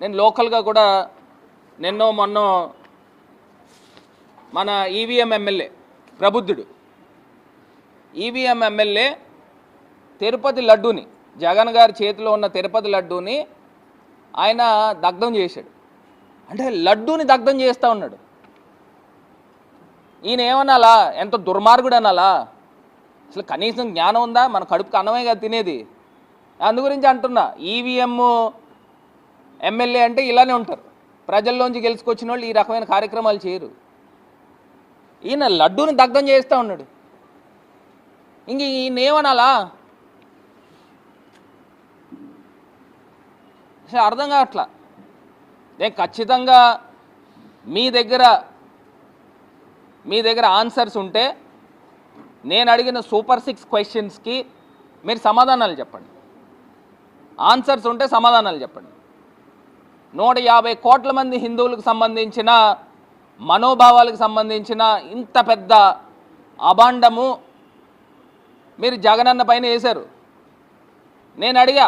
నేను లోకల్గా కూడా నిన్నో మొన్నో మన ఈవీఎం ఎమ్మెల్యే ప్రబుద్ధుడు. ఈవీఎం ఎమ్మెల్యే తిరుపతి లడ్డూని జగన్ గారి చేతిలో ఉన్న తిరుపతి లడ్డూని ఆయన దగ్ధం చేశాడు. అంటే లడ్డూని దగ్ధం చేస్తూ ఉన్నాడు. ఈయన ఏమనాలా ఎంత దుర్మార్గుడు అనాలా అసలు కనీసం జ్ఞానం ఉందా? మన కడుపుకు అన్నమే కదా తినేది. అందు గురించి అంటున్నా. ఈవీఎం ఎమ్మెల్యే అంటే ఇలానే ఉంటారు. ప్రజల్లోంచి గెలుచుకొచ్చిన వాళ్ళు ఈ రకమైన కార్యక్రమాలు చేయరు. ఈయన లడ్డూని దగ్ధం చేస్తూ ఉన్నాడు. ఇంక ఈయన ఏమనాలా అసలు అర్థం కావట్లా? నేను ఖచ్చితంగా మీ దగ్గర మీ దగ్గర ఆన్సర్స్ ఉంటే నేను అడిగిన సూపర్ సిక్స్ క్వశ్చన్స్కి మీరు సమాధానాలు చెప్పండి. ఆన్సర్స్ ఉంటే సమాధానాలు చెప్పండి. నూట యాభై కోట్ల మంది హిందువులకు సంబంధించిన మనోభావాలకు సంబంధించిన ఇంత పెద్ద అభాండము మీరు జగనన్న పైన వేశారు. నేను అడిగా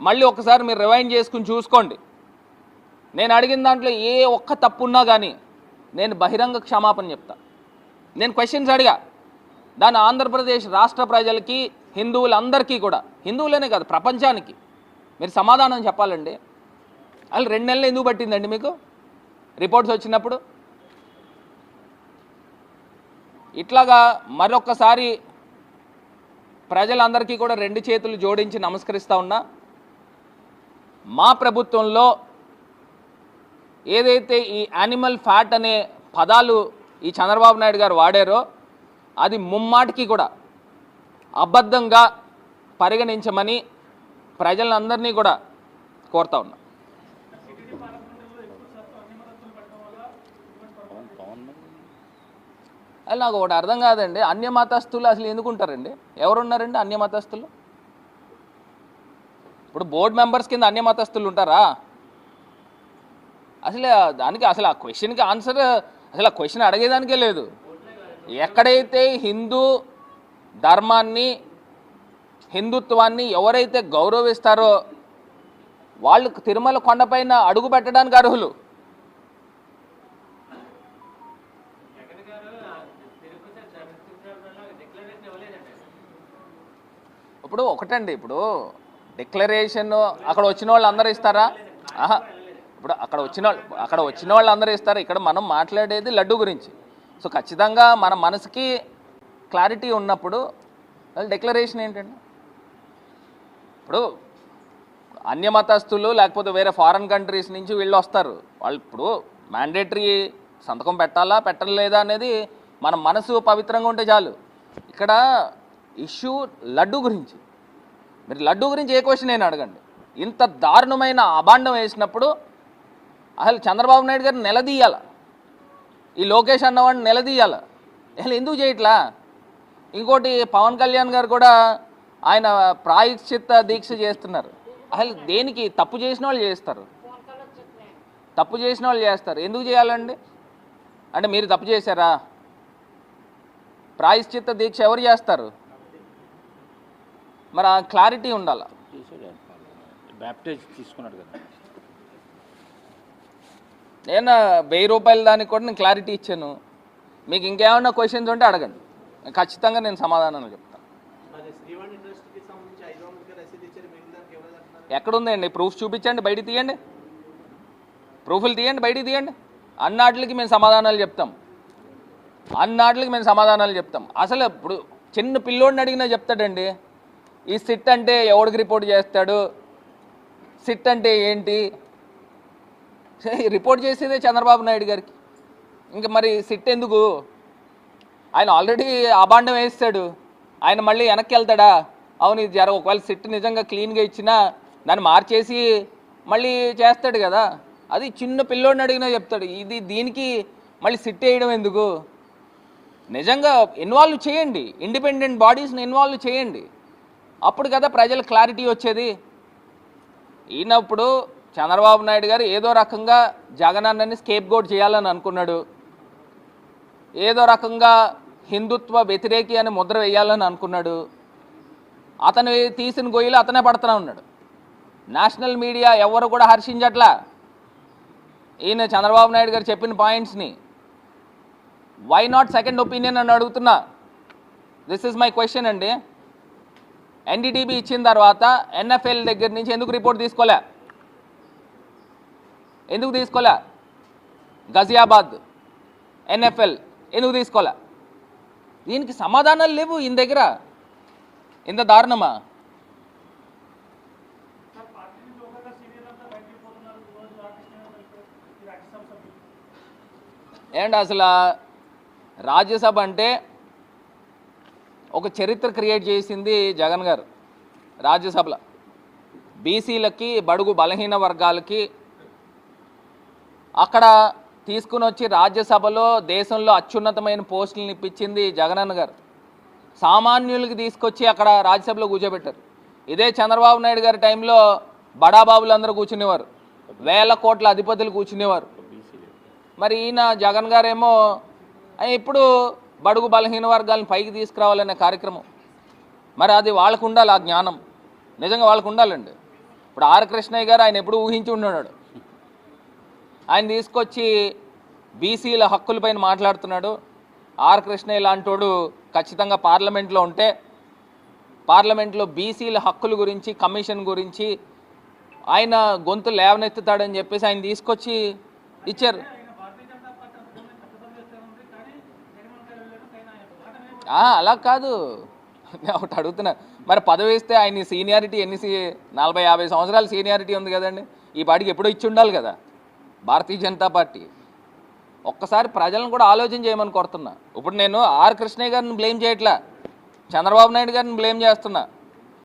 మళ్ళీ ఒకసారి మీరు రివైండ్ చేసుకుని చూసుకోండి. నేను అడిగిన దాంట్లో ఏ ఒక్క తప్పు ఉన్నా కానీ నేను బహిరంగ క్షమాపణ చెప్తా. నేను క్వశ్చన్స్ అడిగా. దాని ఆంధ్రప్రదేశ్ రాష్ట్ర ప్రజలకి హిందువులందరికీ కూడా హిందువులనే కాదు ప్రపంచానికి మీరు సమాధానం చెప్పాలండి అసలు రెండు నెలలు ఎందుకు పట్టిందండి మీకు? రిపోర్ట్స్ వచ్చినప్పుడు? ఇట్లాగా మరొక్కసారి ప్రజలందరికీ కూడా రెండు చేతులు జోడించి నమస్కరిస్తూ ఉన్నా. మా ప్రభుత్వంలో ఏదైతే ఈ యానిమల్ ఫ్యాట్ అనే పదాలు ఈ చంద్రబాబు నాయుడు గారు వాడారో అది ముమ్మాటికి కూడా అబద్ధంగా పరిగణించమని ప్రజలందరినీ కూడా కోరుతా ఉన్నా. అది నాకు ఒకటి అర్థం కాదండి. అన్య మతస్థులు అసలు ఎందుకు ఉంటారండి ఎవరున్నారండి అన్య మతస్థులు ఇప్పుడు బోర్డు మెంబర్స్ కింద అన్య మతస్థులు ఉంటారా? అసలు దానికి అసలు ఆ క్వశ్చన్కి ఆన్సర్ అసలు ఆ క్వశ్చన్ అడిగేదానికే లేదు. ఎక్కడైతే హిందూ ధర్మాన్ని హిందుత్వాన్ని ఎవరైతే గౌరవిస్తారో వాళ్ళు తిరుమల కొండపైన అడుగు పెట్టడానికి అర్హులు. ఇప్పుడు ఒకటండి ఇప్పుడు డిక్లరేషన్ అక్కడ వచ్చిన వాళ్ళు అందరూ ఇస్తారా? ఆహా ఇప్పుడు అక్కడ వచ్చిన వాళ్ళు అక్కడ వచ్చిన వాళ్ళు అందరూ ఇస్తారు. ఇక్కడ మనం మాట్లాడేది లడ్డు గురించి. సో ఖచ్చితంగా మన మనసుకి క్లారిటీ ఉన్నప్పుడు డిక్లరేషన్ ఏంటండి? ఇప్పుడు అన్యమతస్థులు లేకపోతే వేరే ఫారెన్ కంట్రీస్ నుంచి వీళ్ళు వస్తారు. వాళ్ళు ఇప్పుడు మ్యాండేటరీ సంతకం పెట్టాలా పెట్టలేదా అనేది మన మనసు పవిత్రంగా ఉంటే చాలు. ఇక్కడ ఇష్యూ లడ్డు గురించి. మీరు లడ్డు గురించి ఏ క్వశ్చన్ అయినా అడగండి. ఇంత దారుణమైన అభాండం వేసినప్పుడు అసలు చంద్రబాబు నాయుడు గారు నిలదీయాల? ఈ లోకేష్ అన్నవాడిని నిలదీయాల? అసలు ఎందుకు చేయట్లా? ఇంకోటి పవన్ కళ్యాణ్ గారు కూడా ఆయన ప్రాయశ్చిత్త దీక్ష చేస్తున్నారు. అసలు దేనికి? తప్పు చేసిన వాళ్ళు చేస్తారు. తప్పు చేసిన వాళ్ళు చేస్తారు. ఎందుకు చేయాలండి? అంటే మీరు తప్పు చేశారా? ప్రాయశ్చిత్త దీక్ష ఎవరు చేస్తారు? మరి ఆ క్లారిటీ ఉండాలి? బ్యాప్టేజ్ తీసుకున్నాడు కదా. నేను వెయ్యి రూపాయల దానికి కూడా నేను క్లారిటీ ఇచ్చాను. మీకు ఇంకేమైనా క్వశ్చన్స్ ఉంటే అడగండి. ఖచ్చితంగా నేను సమాధానాలు చెప్తాను. అంటున్నారు ఎక్కడుందండి? ప్రూఫ్ చూపించండి బయటికి తీయండి. ప్రూఫ్లు తీయండి బయటికి తీయండి. అన్నాటికి మేము సమాధానాలు చెప్తాం. అన్నాటికి మేము సమాధానాలు చెప్తాం. అసలు ఇప్పుడు చిన్న పిల్లోడిని అడిగినా చెప్తాడండి. ఈ సిట్ అంటే ఎవడికి రిపోర్ట్ చేస్తాడు? సిట్ అంటే ఏంటి? రిపోర్ట్ చేసేదే చంద్రబాబు నాయుడు గారికి. ఇంకా మరి సిట్ ఎందుకు? ఆయన ఆల్రెడీ అబాండం వేస్తాడు. ఆయన మళ్ళీ వెనక్కి వెళ్తాడా? అవును ఇది జర ఒకవేళ సిట్ నిజంగా క్లీన్గా ఇచ్చినా దాన్ని మార్చేసి మళ్ళీ చేస్తాడు కదా? అది చిన్న పిల్లోడిని అడిగినా చెప్తాడు. ఇది దీనికి మళ్ళీ సిట్ వేయడం ఎందుకు? నిజంగా ఇన్వాల్వ్ చేయండి. ఇండిపెండెంట్ బాడీస్ని ఇన్వాల్వ్ చేయండి. అప్పుడు కదా ప్రజలు క్లారిటీ వచ్చేది. ఈయనప్పుడు చంద్రబాబు నాయుడు గారు ఏదో రకంగా జగనన్నని స్కేప్ గోట్ చేయాలని అనుకున్నాడు. ఏదో రకంగా హిందుత్వ వ్యతిరేకి అని ముద్ర వేయాలని అనుకున్నాడు. అతను తీసిన గొయ్యిలో అతనే పడుతూనే ఉన్నాడు. నేషనల్ మీడియా ఎవరు కూడా హర్షించట్లా. ఈయన చంద్రబాబు నాయుడు గారు చెప్పిన పాయింట్స్ని. వై నాట్ సెకండ్ ఒపీనియన్ అని అడుగుతున్నా. దిస్ ఇస్ మై క్వశ్చన్ అండి. ఎన్డీటీబీ ఇచ్చిన తర్వాత ఎన్ఎఫ్ఎల్ దగ్గర నుంచి ఎందుకు రిపోర్ట్ తీసుకోలే? ఎందుకు తీసుకోలే? గజియాబాద్ ఎన్ఎఫ్ఎల్ ఎందుకు తీసుకోలే? దీనికి సమాధానాలు లేవు ఈయన దగ్గర. ఇంత దారుణమా? ఏంటి అసలు రాజ్యసభ అంటే ఒక చరిత్ర క్రియేట్ చేసింది జగన్ గారు రాజ్యసభలో. బీసీలకి బడుగు బలహీన వర్గాలకి అక్కడ తీసుకుని వచ్చి రాజ్యసభలో దేశంలో అత్యున్నతమైన పోస్టులను ఇప్పించింది జగనన్న గారు. సామాన్యులకి తీసుకొచ్చి అక్కడ రాజ్యసభలో కూర్చోబెట్టారు. ఇదే చంద్రబాబు నాయుడు గారి టైంలో బడాబాబులు అందరూ కూర్చునేవారు. వేల కోట్ల అధిపతులు కూర్చునేవారు. మరి ఈయన జగన్ గారేమో ఇప్పుడు బడుగు బలహీన వర్గాలను పైకి తీసుకురావాలనే కార్యక్రమం. మరి అది వాళ్ళకు ఉండాలి ఆ జ్ఞానం. నిజంగా వాళ్ళకు ఉండాలండి. ఇప్పుడు ఆర్ కృష్ణయ్య గారు ఆయన ఎప్పుడు ఊహించి ఉన్నాడు ఆయన తీసుకొచ్చి బీసీల హక్కులపైన మాట్లాడుతున్నాడు. ఆర్ కృష్ణయ్య లాంటోడు ఖచ్చితంగా పార్లమెంట్లో ఉంటే పార్లమెంట్లో బీసీల హక్కుల గురించి కమిషన్ గురించి ఆయన గొంతు లేవనెత్తుతాడని చెప్పేసి ఆయన తీసుకొచ్చి ఇచ్చారు. అలా కాదు. నేను ఒకటి అడుగుతున్నా. మరి పదవి ఇస్తే ఆయన సీనియారిటీ ఎన్ని నలభై యాభై సంవత్సరాల సీనియారిటీ ఉంది కదండి. ఈ పాటికి ఎప్పుడో ఇచ్చి ఉండాలి కదా. భారతీయ జనతా పార్టీ. ఒక్కసారి ప్రజలను కూడా ఆలోచన చేయమని కోరుతున్నా. ఇప్పుడు నేను ఆర్ కృష్ణయ్య గారిని బ్లేమ్ చేయట్లా. చంద్రబాబు నాయుడు గారిని బ్లేమ్ చేస్తున్నా.